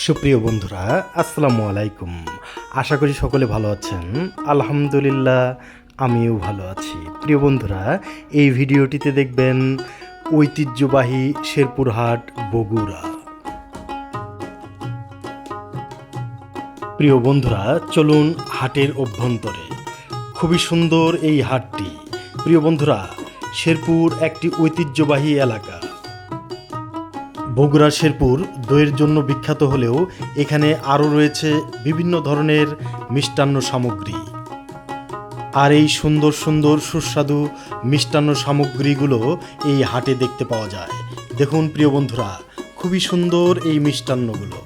সুপ্রিয় বন্ধুরা, আসসালামু আলাইকুম। আশা করি সকলে ভালো আছেন। আলহামদুলিল্লাহ, আমিও ভালো আছি। প্রিয় বন্ধুরা, এই ভিডিওটিতে দেখবেন ঐতিহ্যবাহী শেরপুরহাট বগুড়া। প্রিয় বন্ধুরা, চলুন হাটের অভ্যন্তরে। খুবই সুন্দর এই হাটটি। প্রিয় বন্ধুরা, শেরপুর একটি ঐতিহ্যবাহী এলাকা। বগুড়া শেরপুর দইয়ের জন্য বিখ্যাত হলেও এখানে আরও রয়েছে বিভিন্ন ধরনের মিষ্টান্ন সামগ্রী। আর এই সুন্দর সুন্দর সুস্বাদু মিষ্টান্ন সামগ্রীগুলো এই হাটে দেখতে পাওয়া যায়। দেখুন প্রিয় বন্ধুরা, খুবই সুন্দর এই মিষ্টান্নগুলো।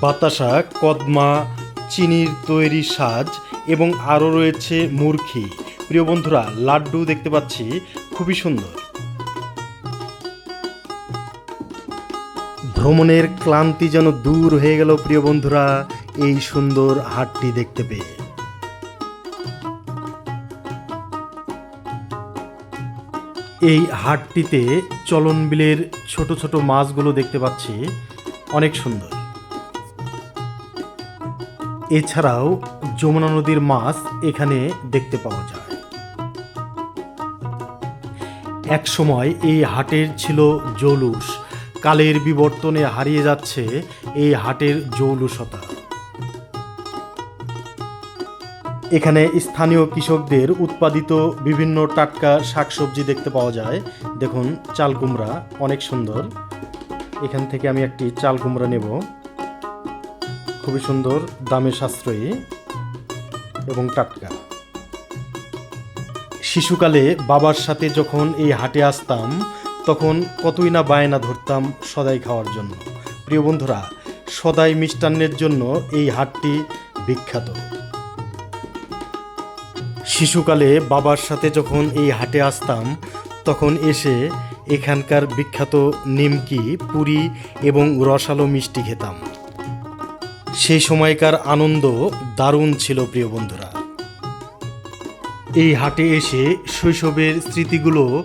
বাতাসা, কদমা, চিনির তৈরি সাজ এবং আরও রয়েছে মুরখি। প্রিয় বন্ধুরা, লাড্ডু দেখতে পাচ্ছি, খুবই সুন্দর। ভ্রমণের ক্লান্তি যেন দূর হয়ে গেল, প্রিয় বন্ধুরা। এই সুন্দর হাটটি দেখতে পেয়ে। এই হাটটিতে চলন বিলের ছোট ছোট মাছগুলো দেখতে পাচ্ছি। অনেক সুন্দর। এছাড়াও যমুনা নদীর মাছ এখানে দেখতে পাওয়া যায়। এক সময় এই হাটের ছিল জৌলুস। কালের বিবর্তনে হারিয়ে যাচ্ছে এই হাটের জৌলুসতা। এখানে স্থানীয় কৃষকদের উৎপাদিত বিভিন্ন টাটকা শাকসবজি দেখতে পাওয়া যায়। দেখুন, চাল কুমড়া, অনেক সুন্দর। এখান থেকে আমি একটি চাল কুমড়া নেব। খুবই সুন্দর দামে সাশ্রয়ী এবং টাটকা। শিশুকালে বাবার সাথে যখন এই হাটে আসতাম তখন কতই না বায়না ধরতাম সদাই খাওয়ার জন্য। প্রিয় বন্ধুরা, সদাই মিষ্টান্নের জন্য এই হাটটি বিখ্যাত। শিশুকালে বাবার সাথে যখন এই হাটে আসতাম, তখন এসে এখানকার বিখ্যাত নিমকি, পুরি এবং রসালো মিষ্টি খেতাম। সেই সময়কার আনন্দ দারুণ ছিল প্রিয় বন্ধুরা। এই হাটে এসে শৈশবের স্মৃতিগুলো